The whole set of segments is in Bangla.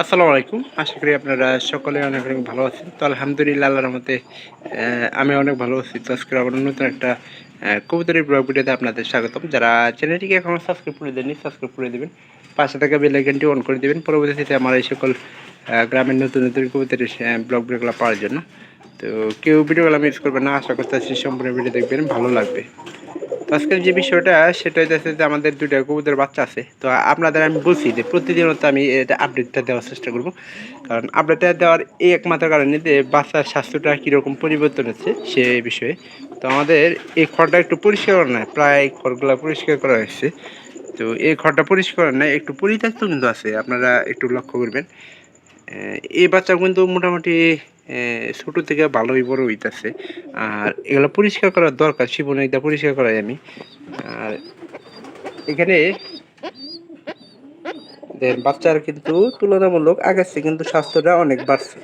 আসসালামু আলাইকুম। আশা করি আপনারা সকলে অনেক অনেক ভালো আছেন। তো আলহামদুলিল্লাহ আল্লাহর মতে আমি অনেক ভালো আছি। তো আজকে আবার নতুন একটা আহ, কবুতরের ব্লগ ভিডিওতে আপনাদের স্বাগতম। যারা চ্যানেলটিকে এখনও সাবস্ক্রাইব করে দেননি সাবস্ক্রাইব করে দেবেন। পাশে থাকা বেল আইকনটি অন করে দেবেন। পরবর্তীতে আমার এই সকল গ্রামের নতুন নতুন কবুতরের ব্লগ ভিডিওগুলো পাওয়ার জন্য। তো কেউ ভিডিওগুলো মিস করবেন না। আশা করতেছি সম্পূর্ণ ভিডিও দেখবেন। ভালো লাগবে। তো আজকের যে বিষয়টা, সেটা হচ্ছে যে আমাদের দুইটা কবুতর বাচ্চা আছে। তো আপনাদের আমি বলছি যে প্রতিদিনত আমি এটা আপডেটটা দেওয়ার চেষ্টা করব। কারণ আপডেটটা দেওয়ার এই একমাত্র কারণে যে বাচ্চার স্বাস্থ্যটা কীরকম পরিবর্তন হচ্ছে, সে বিষয়ে। তো আমাদের এই খড়টা একটু পরিষ্কার করা নাই, প্রায় খড়গুলো পরিষ্কার করা হয়েছে। তো এই খড়টা পরিষ্কার করা নাই, একটু পরিত্যক্ত কিন্তু আছে, আপনারা একটু লক্ষ্য করবেন। এই বাচ্চা কিন্তু মোটামুটি ছোট থেকে ভালোই বড় হইতাছে। আর এগুলো পরিষ্কার করার দরকার শিবনে এটা পরিষ্কার করাই আমি। আর এখানে দেখেন বাচ্চার কিন্তু তুলনামূলক আগের চেয়ে কিন্তু স্বাস্থ্যটা অনেক বাড়ছে।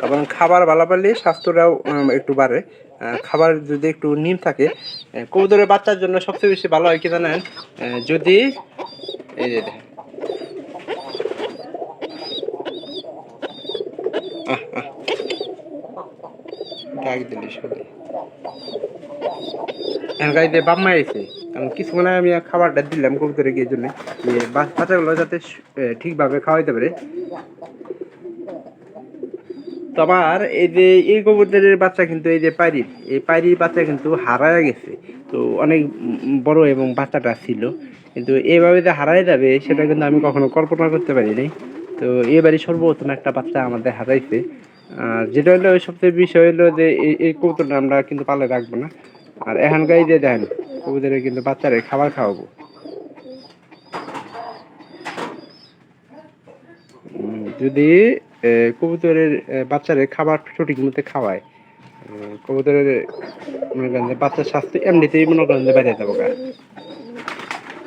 কারণ খাবার ভালো পারলে স্বাস্থ্যটাও একটু বাড়ে। খাবার যদি একটু নিম থাকে কবুতরের বাচ্চার জন্য সবচেয়ে বেশি ভালো হয় কি জানেন? যদি, এই যে আগে আমি খাবারটা দিলাম গিয়ে জন্য। বাচ্চাগুলো যাতে ঠিকভাবে খাওয়াইতে পারে। এই যে, এই বাচ্চা কিন্তু এই যে এই বাচ্চা কিন্তু হারায় গেছে। তো অনেক বড় এবং বাচ্চাটা ছিল। কিন্তু এইভাবে যে হারায় যাবে, সেটা কিন্তু আমি কখনো কল্পনা করতে পারিনি। তো এবারই সর্বপ্রথম একটা বাচ্চা আমাদের হারাইছে। আর যেটা হলো, সবচেয়ে বিষয় হলো যে এই কবুতরটা আমরা কিন্তু পালে রাখব না। আর এখানকার যে দেখেন কবুতরের কিন্তু বাচ্চারে খাবার খাওয়াবো। যদি কবুতরের বাচ্চারে খাবার সঠিক মতো খাওয়ায় কবুতরের মনে করেন বাচ্চার স্বাস্থ্য এমনিতেই মনে করেন বেড়ে যাব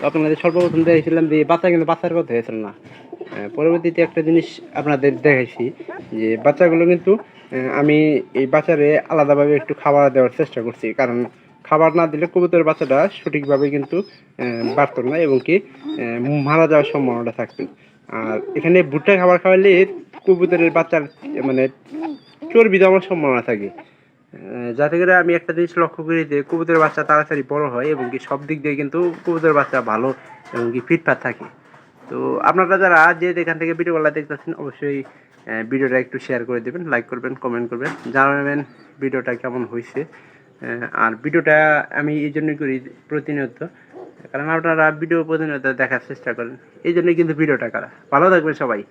আপনাদের সর্বপ্রথম দেখেছিলাম যে বাচ্চা কিন্তু বাচ্চার কথা হয়েছিল না। পরবর্তীতে একটা জিনিস আপনাদের দেখাইছি যে বাচ্চাগুলো কিন্তু আমি এই বাচ্চারে আলাদাভাবে একটু খাবার দেওয়ার চেষ্টা করছি। কারণ খাবার না দিলে কবুতরের বাচ্চাটা সঠিকভাবে কিন্তু বাড়তো না এবং কি মারা যাওয়ার সম্ভাবনাটা থাকতো। আর এখানে ভুট্টা খাবার খাওয়ালে কবুতরের বাচ্চার মানে চর্বি দেওয়ার সম্ভাবনা থাকে। যাতে করে আমি একটা জিনিস লক্ষ্য করি যে কবুতরের বাচ্চা তাড়াতাড়ি বড় হয় এবং কি সব দিক দিয়ে কিন্তু কবুতরের বাচ্চা ভালো এবং কি ফিটফাট থাকে। তো আপনারা যারা যে এখান থেকে ভিডিওগুলো দেখতেছেন অবশ্যই ভিডিওটা একটু শেয়ার করে দেবেন লাইক করবেন কমেন্ট করবেন, জানাবেন ভিডিওটা কেমন হয়েছে আর ভিডিওটা আমি এই জন্যই করি প্রতিনিয়ত, কারণ আপনারা ভিডিও প্রতিনিয়ত দেখার চেষ্টা করেন। এই জন্যই কিন্তু ভিডিওটা করা। ভালো থাকবেন সবাই।